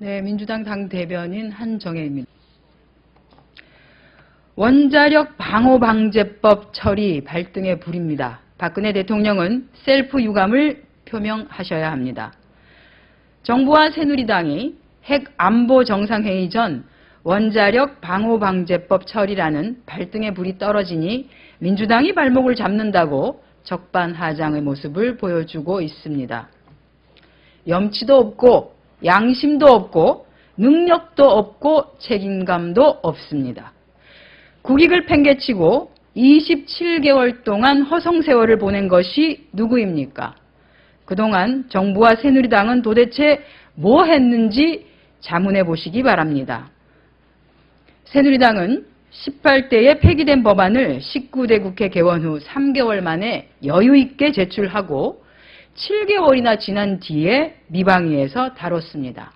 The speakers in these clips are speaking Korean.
네, 민주당 당 대변인 한정혜입니다. 원자력 방호 방제법 처리 발등에 불입니다. 박근혜 대통령은 셀프 유감을 표명하셔야 합니다. 정부와 새누리당이 핵 안보 정상회의 전 원자력 방호 방제법 처리라는 발등에 불이 떨어지니 민주당이 발목을 잡는다고 적반하장의 모습을 보여주고 있습니다. 염치도 없고 양심도 없고 능력도 없고 책임감도 없습니다. 국익을 팽개치고 27개월 동안 허송세월을 보낸 것이 누구입니까? 그동안 정부와 새누리당은 도대체 뭐 했는지 자문해 보시기 바랍니다. 새누리당은 18대에 폐기된 법안을 19대 국회 개원 후 3개월 만에 여유 있게 제출하고 7개월이나 지난 뒤에 미방위에서 다뤘습니다.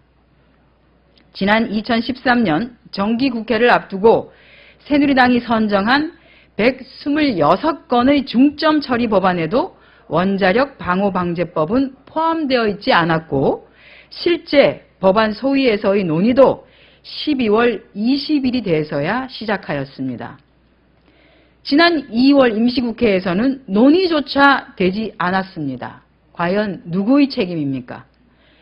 지난 2013년 정기국회를 앞두고 새누리당이 선정한 126건의 중점 처리 법안에도 원자력 방호 방제법은 포함되어 있지 않았고 실제 법안 소위에서의 논의도 12월 20일이 돼서야 시작하였습니다. 지난 2월 임시국회에서는 논의조차 되지 않았습니다. 과연 누구의 책임입니까?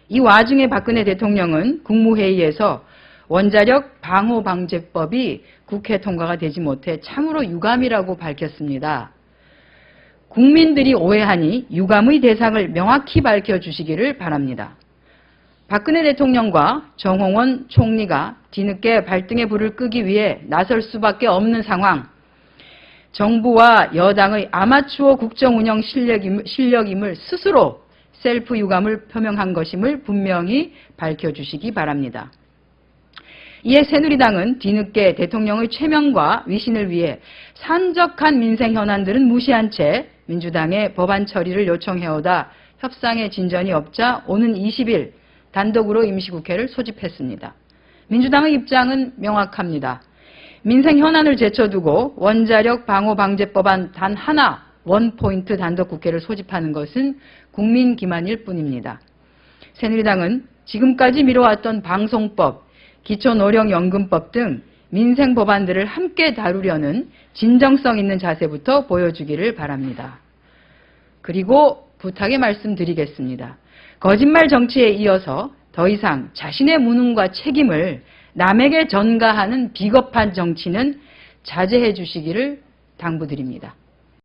이 와중에 박근혜 대통령은 국무회의에서 원자력 방호방제법이 국회 통과가 되지 못해 참으로 유감이라고 밝혔습니다. 국민들이 오해하니 유감의 대상을 명확히 밝혀주시기를 바랍니다. 박근혜 대통령과 정홍원 총리가 뒤늦게 발등에 불을 끄기 위해 나설 수밖에 없는 상황, 정부와 여당의 아마추어 국정 운영 실력임, 실력임을 스스로 셀프 유감을 표명한 것임을 분명히 밝혀주시기 바랍니다. 이에 새누리당은 뒤늦게 대통령의 최명과 위신을 위해 산적한 민생 현안들은 무시한 채 민주당의 법안 처리를 요청해오다 협상의 진전이 없자 오는 20일 단독으로 임시국회를 소집했습니다. 민주당의 입장은 명확합니다. 민생 현안을 제쳐두고 원자력 방호 방제법안 단 하나 원포인트 단독 국회를 소집하는 것은 국민 기만일 뿐입니다. 새누리당은 지금까지 미뤄왔던 방송법, 기초노령연금법 등 민생 법안들을 함께 다루려는 진정성 있는 자세부터 보여주기를 바랍니다. 그리고 부탁의 말씀드리겠습니다. 거짓말 정치에 이어서 더 이상 자신의 무능과 책임을 남에게 전가하는 비겁한 정치는 자제해 주시기를 당부드립니다.